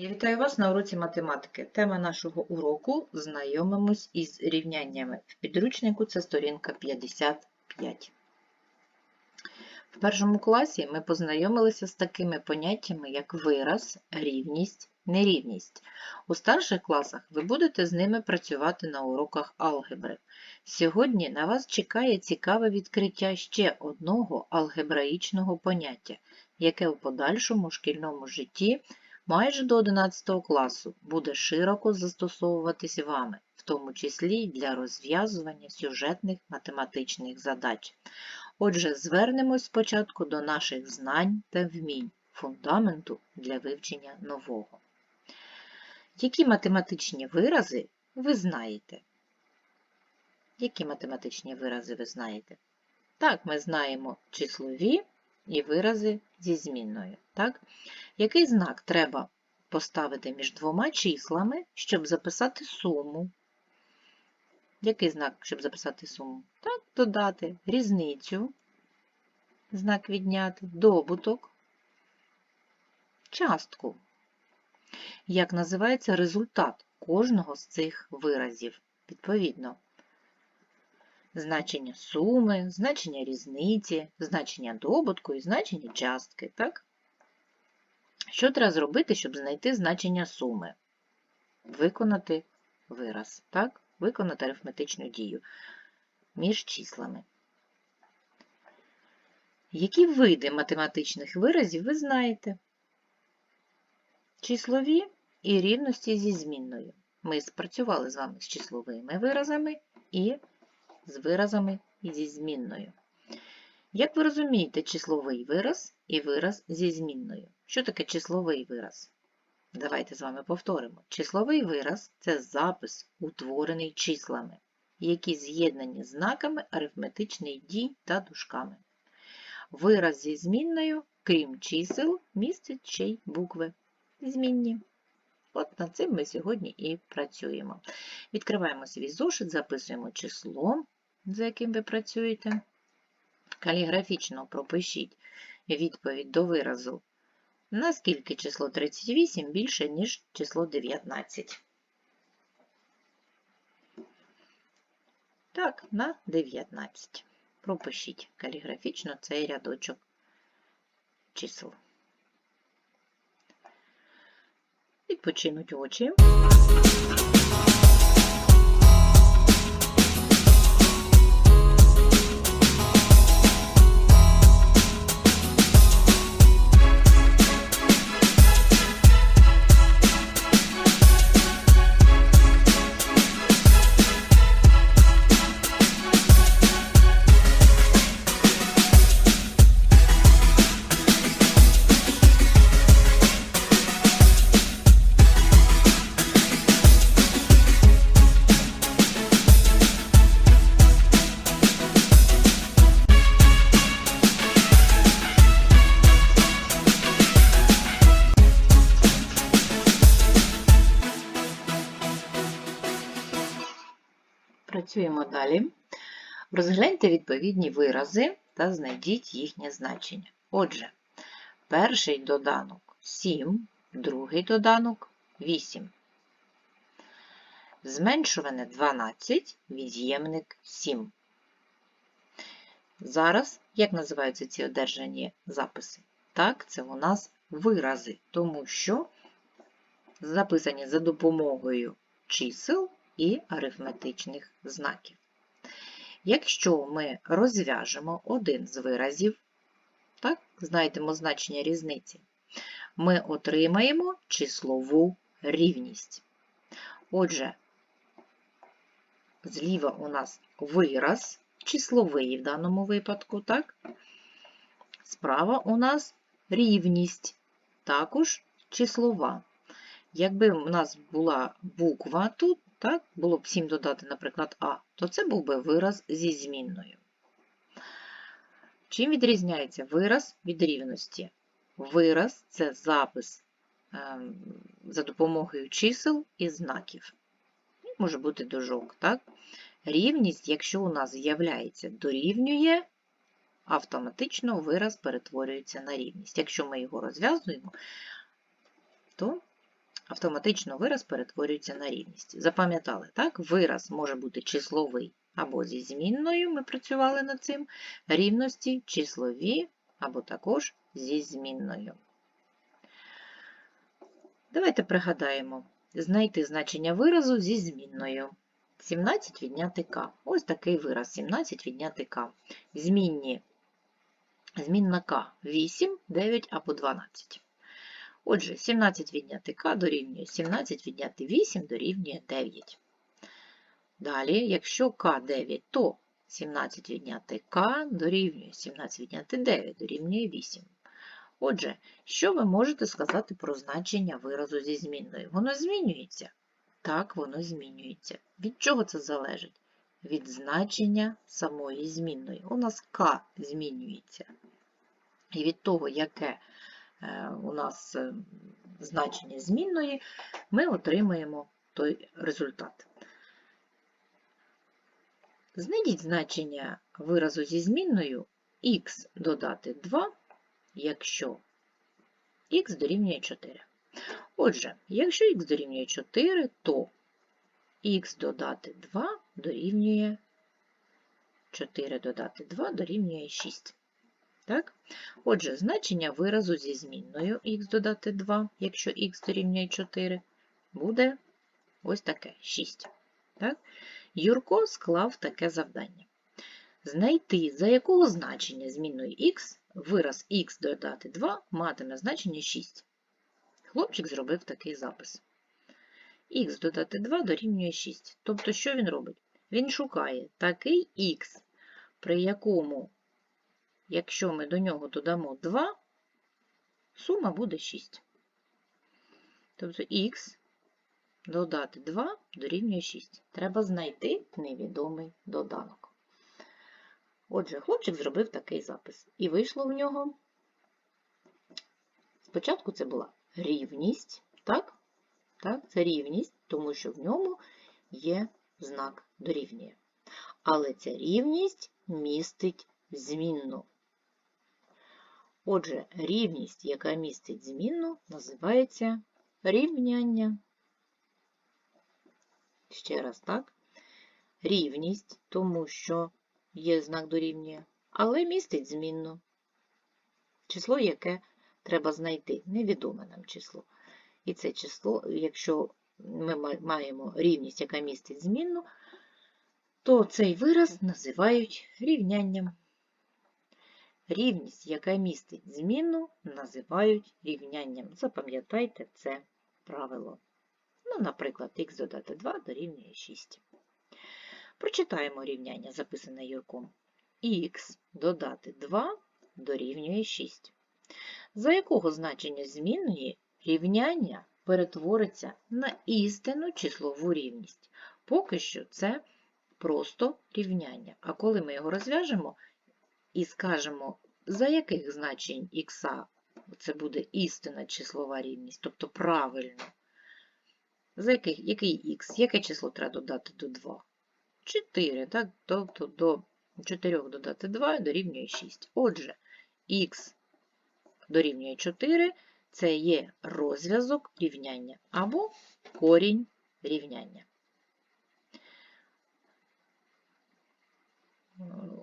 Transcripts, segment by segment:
Я вітаю вас на уроці математики. Тема нашого уроку знайомимось із рівняннями. В підручнику це сторінка 55. В першому класі ми познайомилися з такими поняттями, як вираз, рівність, нерівність. У старших класах ви будете з ними працювати на уроках алгебри. Сьогодні на вас чекає цікаве відкриття ще одного алгебраїчного поняття, яке у подальшому шкільному житті майже до 11 класу буде широко застосовуватись вами, в тому числі для розв'язування сюжетних математичних задач. Отже, звернемось спочатку до наших знань та вмінь, фундаменту для вивчення нового. Які математичні вирази ви знаєте? Які математичні вирази ви знаєте? Так, ми знаємо числові і вирази зі змінною. Так? Який знак треба поставити між двома числами, щоб записати суму? Який знак, щоб записати суму? Так, додати різницю, знак відняти, добуток, частку. Як називається результат кожного з цих виразів? Відповідно, значення суми, значення різниці, значення добутку і значення частки. Так? Що треба зробити, щоб знайти значення суми? Виконати вираз, так? Виконати арифметичну дію між числами. Які види математичних виразів ви знаєте? Числові і рівності зі змінною. Ми спрацювали з вами з числовими виразами і з виразами зі змінною. Як ви розумієте числовий вираз і вираз зі змінною? Що таке числовий вираз? Давайте з вами повторимо. Числовий вираз це запис, утворений числами, які з'єднані знаками арифметичних дій та дужками. Вираз зі змінною, крім чисел, містить ще й букви змінні. От над цим ми сьогодні і працюємо. Відкриваємо свій зошит, записуємо число, за яким ви працюєте. Каліграфічно пропишіть відповідь до виразу, наскільки число 38 більше, ніж число 19. Так, на 19. Пропишіть каліграфічно цей рядочок чисел. Відпочинуть очі. Далі. Розгляньте відповідні вирази та знайдіть їхнє значення. Отже, перший доданок 7, другий доданок 8. Зменшуване 12, від'ємник 7. Зараз, як називаються ці одержані записи? Так, це у нас вирази, тому що записані за допомогою чисел і арифметичних знаків. Якщо ми розв'яжемо один з виразів, так, знайдемо значення різниці, ми отримаємо числову рівність. Отже, зліва у нас вираз, числовий в даному випадку, так? Справа у нас рівність, також числова. Якби у нас була буква тут, так, було б 7 додати, наприклад, А, то це був би вираз зі змінною. Чим відрізняється вираз від рівності? Вираз це запис ем, за допомогою чисел і знаків. Може бути дужок, так? Рівність, якщо у нас з'являється дорівнює, автоматично вираз перетворюється на рівність. Якщо ми його розв'язуємо, то автоматично вираз перетворюється на рівність. Запам'ятали, так? Вираз може бути числовий або зі змінною, ми працювали над цим, рівності числові або також зі змінною. Давайте пригадаємо, знайти значення виразу зі змінною. 17 відняти k. Ось такий вираз 17 відняти k. Змінні. Змінна k 8, 9 або 12. Отже, 17 відняти k дорівнює 17 відняти 8 дорівнює 9. Далі, якщо k 9, то 17 відняти k дорівнює 17 відняти 9 дорівнює 8. Отже, що ви можете сказати про значення виразу зі змінною? Воно змінюється? Так, воно змінюється. Від чого це залежить? Від значення самої змінної. У нас k змінюється. І від того, яке у нас е, значення змінної, ми отримаємо той результат. Знайдіть значення виразу зі змінною х додати 2, якщо х дорівнює 4. Отже, якщо х дорівнює 4, то х додати 2 дорівнює 4 додати 2 дорівнює 6. Так? Отже, значення виразу зі змінною х додати 2, якщо х дорівнює 4, буде ось таке 6. Так? Юрко склав таке завдання. Знайти, за якого значення змінної х вираз х додати 2 матиме значення 6. Хлопчик зробив такий запис. Х додати 2 дорівнює 6. Тобто, що він робить? Він шукає такий х, при якому, якщо ми до нього додамо 2, сума буде 6. Тобто х додати 2 дорівнює 6. Треба знайти невідомий доданок. Отже, хлопчик зробив такий запис. І вийшло в нього. Спочатку це була рівність, так? Так, Це рівність, тому що в ньому є знак дорівнює. Але ця рівність містить змінну. Отже, рівність, яка містить змінну, називається рівняння. Ще раз, так? Рівність, тому що є знак дорівнює, але містить змінну. Число, яке треба знайти, невідоме нам число. І це число, якщо ми маємо рівність, яка містить змінну, то цей вираз називають рівнянням. Рівність, яка містить змінну, називають рівнянням. Запам'ятайте це правило. Ну, Наприклад, х додати 2 дорівнює 6. Прочитаємо рівняння, записане Юрком. х додати 2 дорівнює 6. За якого значення змінної рівняння перетвориться на істинну числову рівність? Поки що це просто рівняння. А коли ми його розв'яжемо і скажемо, за яких значень х це буде істинна числова рівність, тобто правильно, за який, який х, яке число треба додати до 2? 4, так? тобто до 4 додати 2 дорівнює 6. Отже, х дорівнює 4 це є розв'язок рівняння або корінь рівняння.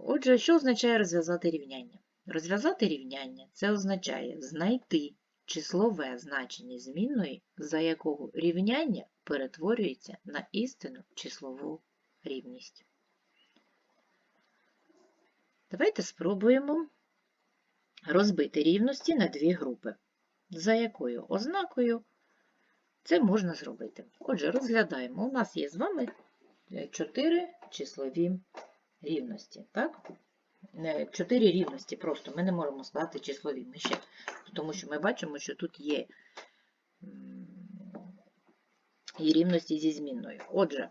Отже, що означає розв'язати рівняння? Розв'язати рівняння це означає знайти числове значення змінної, за якого рівняння перетворюється на істинну числову рівність. Давайте спробуємо розбити рівності на дві групи. За якою ознакою це можна зробити? Отже, розглядаємо. У нас є з вами чотири числові рівності. так? Чотири рівності просто ми не можемо сказати числові ми ще, тому що ми бачимо, що тут є і рівності зі змінною. Отже,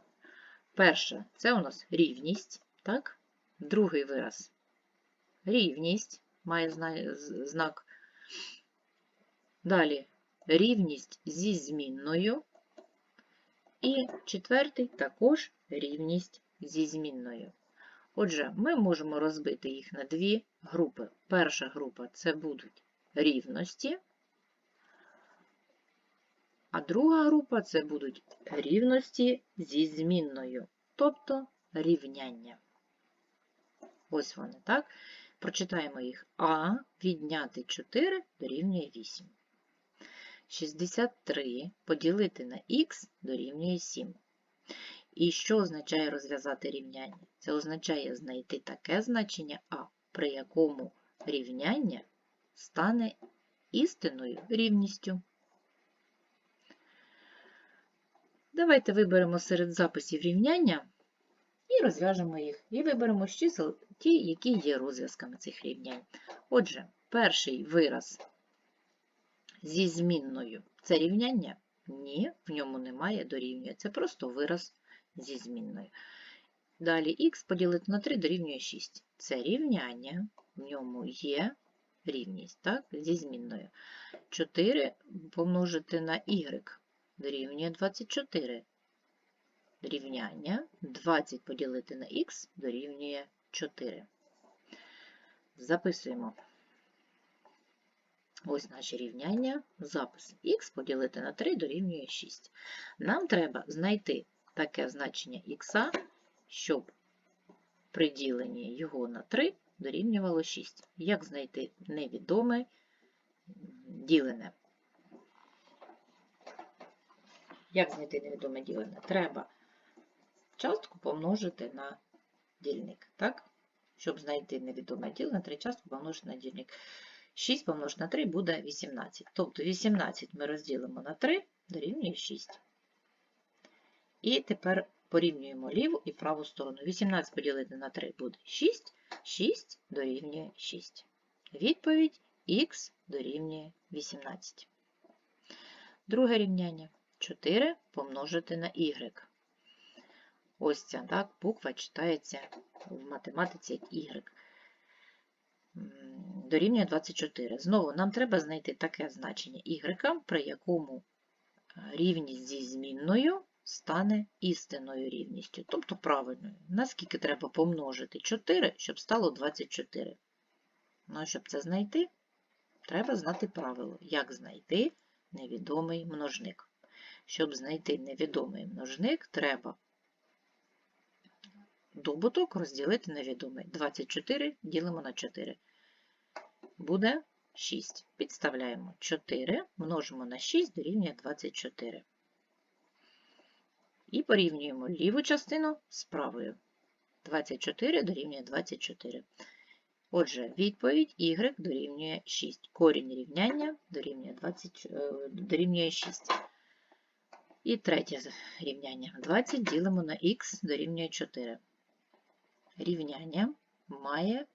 перше це у нас рівність, так? другий вираз рівність має знак. Далі рівність зі змінною. І четвертий також рівність зі змінною. Отже, ми можемо розбити їх на дві групи. Перша група це будуть рівності, А друга група це будуть рівності зі змінною, тобто рівняння. Ось вони, так? Прочитаємо їх. А відняти 4 дорівнює 8. 63 поділити на х дорівнює 7. І що означає розв'язати рівняння? Це означає знайти таке значення А, при якому рівняння стане істинною рівністю. Давайте виберемо серед записів рівняння і розв'яжемо їх. І виберемо з чисел ті, які є розв'язками цих рівнянь. Отже, перший вираз зі змінною це рівняння? Ні, в ньому немає дорівнює. Це просто вираз зі змінною. Далі х поділити на 3 дорівнює 6. Це рівняння, в ньому є рівність, так, зі змінною. 4 помножити на y дорівнює 24. Рівняння 20 поділити на х дорівнює 4. Записуємо. Ось наші рівняння, запис х поділити на 3 дорівнює 6. Нам треба знайти таке значення х, щоб при діленні його на 3 дорівнювало 6. Як знайти невідоме ділене? Як знайти невідоме ділене? Треба частку помножити на дільник. Так? Щоб знайти невідоме ділене, три частку помножити на дільник. 6 помножити на 3 буде 18. Тобто 18 ми розділимо на 3 дорівнює 6. І тепер порівнюємо ліву і праву сторону. 18 поділити на 3 буде 6, 6 дорівнює 6. Відповідь х дорівнює 18. Друге рівняння 4 помножити на y. Ось ця так, буква читається в математиці як y. Дорівнює 24. Знову нам треба знайти таке значення y, при якому рівність зі змінною стане істинною рівністю, тобто правильною. Наскільки треба помножити 4, щоб стало 24. Ну, а щоб це знайти, треба знати правило, як знайти невідомий множник. Щоб знайти невідомий множник, треба добуток розділити на відомий. 24 ділимо на 4. Буде 6. Підставляємо 4, множимо на 6 дорівнює 24. І порівнюємо ліву частину з правою. 24 дорівнює 24. Отже, відповідь y дорівнює 6. Корінь рівняння дорівнює, 20, е, дорівнює 6. І третє рівняння. 20 ділимо на х дорівнює 4. Рівняння має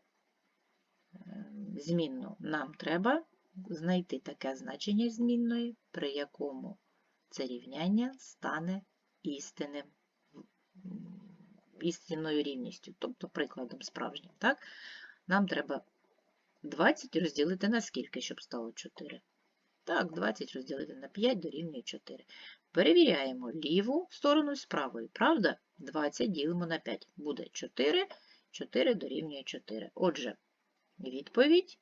е, змінну. Нам треба знайти таке значення змінної, при якому це рівняння стане істинним, істинною рівністю, тобто прикладом справжнім. Так? Нам треба 20 розділити на скільки, щоб стало 4. Так, 20 розділити на 5 дорівнює 4. Перевіряємо ліву сторону з правою. Правда? 20 ділимо на 5. Буде 4, 4 дорівнює 4. Отже, відповідь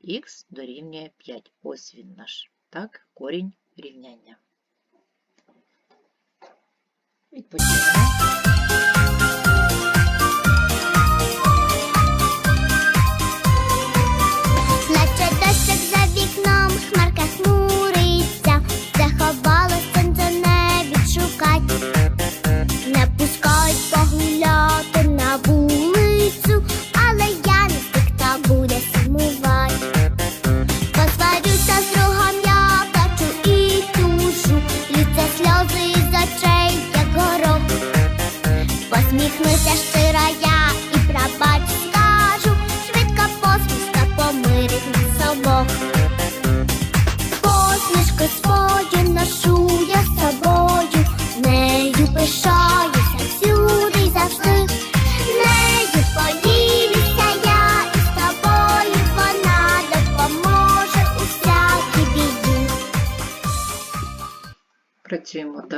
х дорівнює 5. Ось він наш. Так, корінь рівняння. Відпочинемо. Наче дощик за вікном, хмарка хмуриться, заховалось сонце не відшукать, не пускають погуляти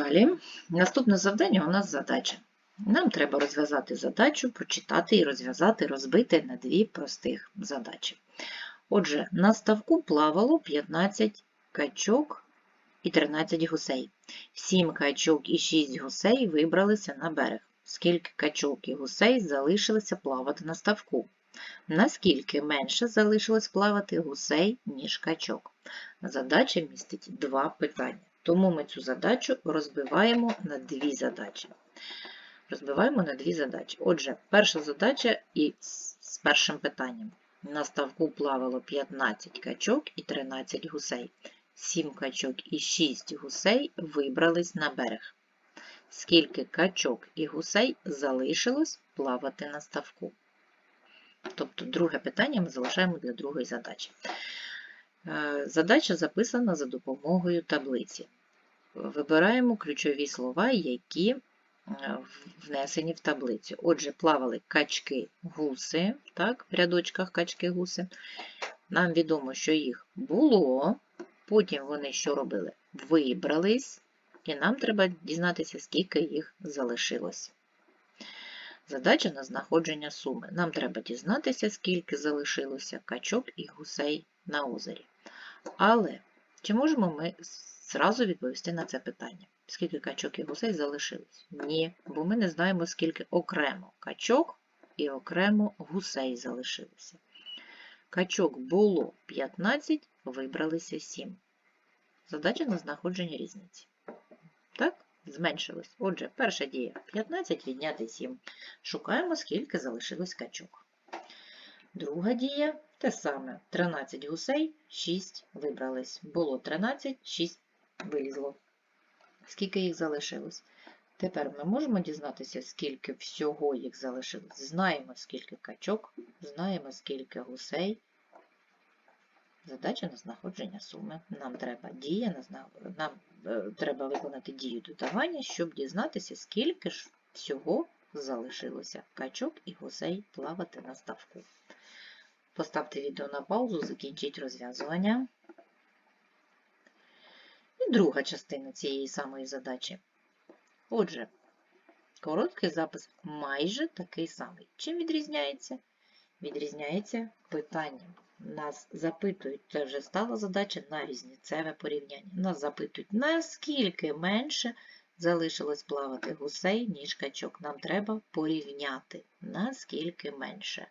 далі. Наступне завдання у нас задача. Нам треба розв'язати задачу, прочитати і розв'язати, розбити на дві простих задачі. Отже, на ставку плавало 15 качок і 13 гусей. 7 качок і 6 гусей вибралися на берег. Скільки качок і гусей залишилося плавати на ставку? Наскільки менше залишилось плавати гусей, ніж качок? Задача містить два питання. Тому ми цю задачу розбиваємо на дві задачі. Розбиваємо на дві задачі. Отже, перша задача і з першим питанням. На ставку плавало 15 качок і 13 гусей. 7 качок і 6 гусей вибрались на берег. Скільки качок і гусей залишилось плавати на ставку? Тобто, друге питання ми залишаємо для другої задачі. Е, Задача записана за допомогою таблиці. Вибираємо ключові слова, які е, внесені в таблицю. Отже, плавали качки, гуси, так, в рядочках качки, гуси. Нам відомо, що їх було, потім вони що робили? Вибрались, і нам треба дізнатися, скільки їх залишилось. Задача на знаходження суми. Нам треба дізнатися, скільки залишилося качок і гусей на озері. Але чи можемо ми зразу відповісти на це питання? Скільки качок і гусей залишилось? Ні, бо ми не знаємо, скільки окремо качок і окремо гусей залишилося. Качок було 15, вибралися 7. Задача на знаходження різниці. Так? Зменшилось. Отже, перша дія 15 відняти 7. Шукаємо, скільки залишилось качок. Друга дія те саме. 13 гусей, 6 вибрались. Було 13, 6 вилізло. Скільки їх залишилось? Тепер ми можемо дізнатися, скільки всього їх залишилось. Знаємо, скільки качок, знаємо, скільки гусей. Задача на знаходження суми. Нам треба дія, нам е, треба виконати дію додавання, щоб дізнатися, скільки ж всього залишилося качок і гусей плавати на ставку. Поставте відео на паузу, закінчіть розв'язування. Друга частина цієї самої задачі. Отже, короткий запис майже такий самий. Чим відрізняється? Відрізняється питанням. Нас запитують, це вже стала задача на різницеве порівняння. Нас запитують, наскільки менше залишилось плавати гусей, ніж качок. Нам треба порівняти, наскільки менше.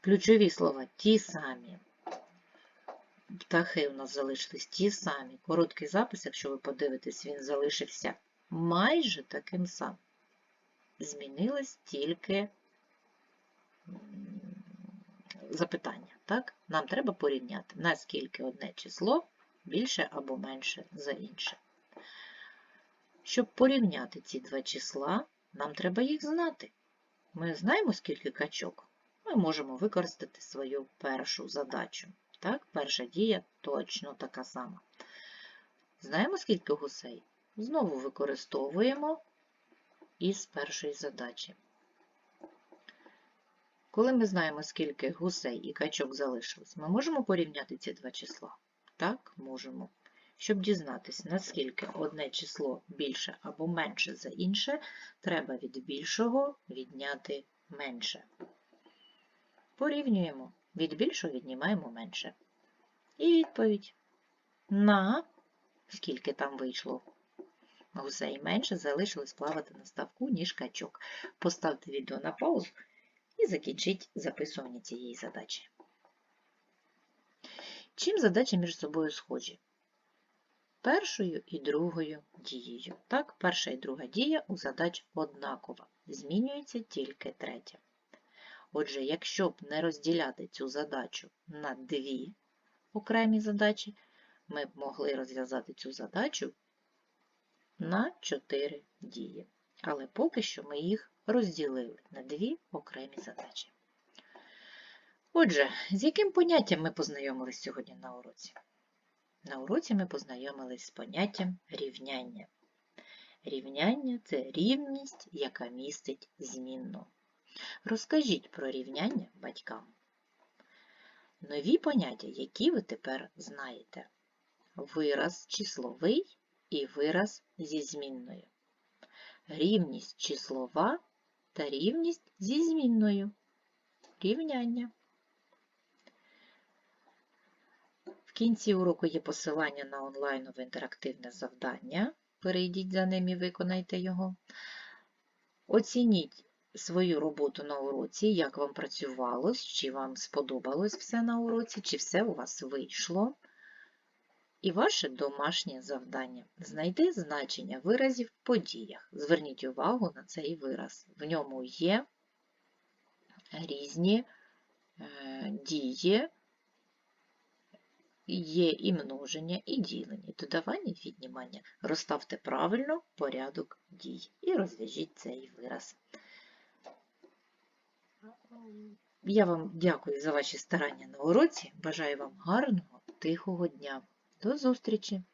Ключові слова ті самі. Птахи у нас залишились ті самі. Короткий запис, якщо ви подивитесь, він залишився майже таким самим. Змінилось тільки запитання. Так? Нам треба порівняти, наскільки одне число більше або менше за інше. Щоб порівняти ці два числа, нам треба їх знати. Ми знаємо, скільки качок. Ми можемо використати свою першу задачу. Так, перша дія точно така сама. Знаємо, скільки гусей? Знову використовуємо із першої задачі. Коли ми знаємо, скільки гусей і качок залишилось, ми можемо порівняти ці два числа? Так, можемо. Щоб дізнатися, наскільки одне число більше або менше за інше, треба від більшого відняти менше. Порівнюємо. Від більшого віднімаємо менше. І відповідь. На скільки там вийшло. Гусей менше залишилось плавати на ставку, ніж качок. Поставте відео на паузу і закінчіть записування цієї задачі. Чим задачі між собою схожі? Першою і другою дією. Так, перша і друга дія у задач однакова. Змінюється тільки третя. Отже, якщо б не розділяти цю задачу на дві окремі задачі, ми б могли розв'язати цю задачу на чотири дії. Але поки що ми їх розділили на дві окремі задачі. Отже, з яким поняттям ми познайомились сьогодні на уроці? На уроці ми познайомились з поняттям рівняння. Рівняння це рівність, яка містить змінну. Розкажіть про рівняння батькам. Нові поняття, які ви тепер знаєте. Вираз числовий і вираз зі змінною. Рівність числова та рівність зі змінною. Рівняння. В кінці уроку є посилання на онлайнове інтерактивне завдання. Перейдіть за ним і виконайте його. Оцініть свою роботу на уроці, як вам працювалось, чи вам сподобалось все на уроці, чи все у вас вийшло. І ваше домашнє завдання. Знайди значення виразів в подіях. Зверніть увагу на цей вираз. В ньому є різні е, дії, є і множення, і ділення, і додавання, і віднімання. Розставте правильно порядок дій і розв'яжіть цей вираз. Я вам дякую за ваші старання на уроці. Бажаю вам гарного, тихого дня. До зустрічі!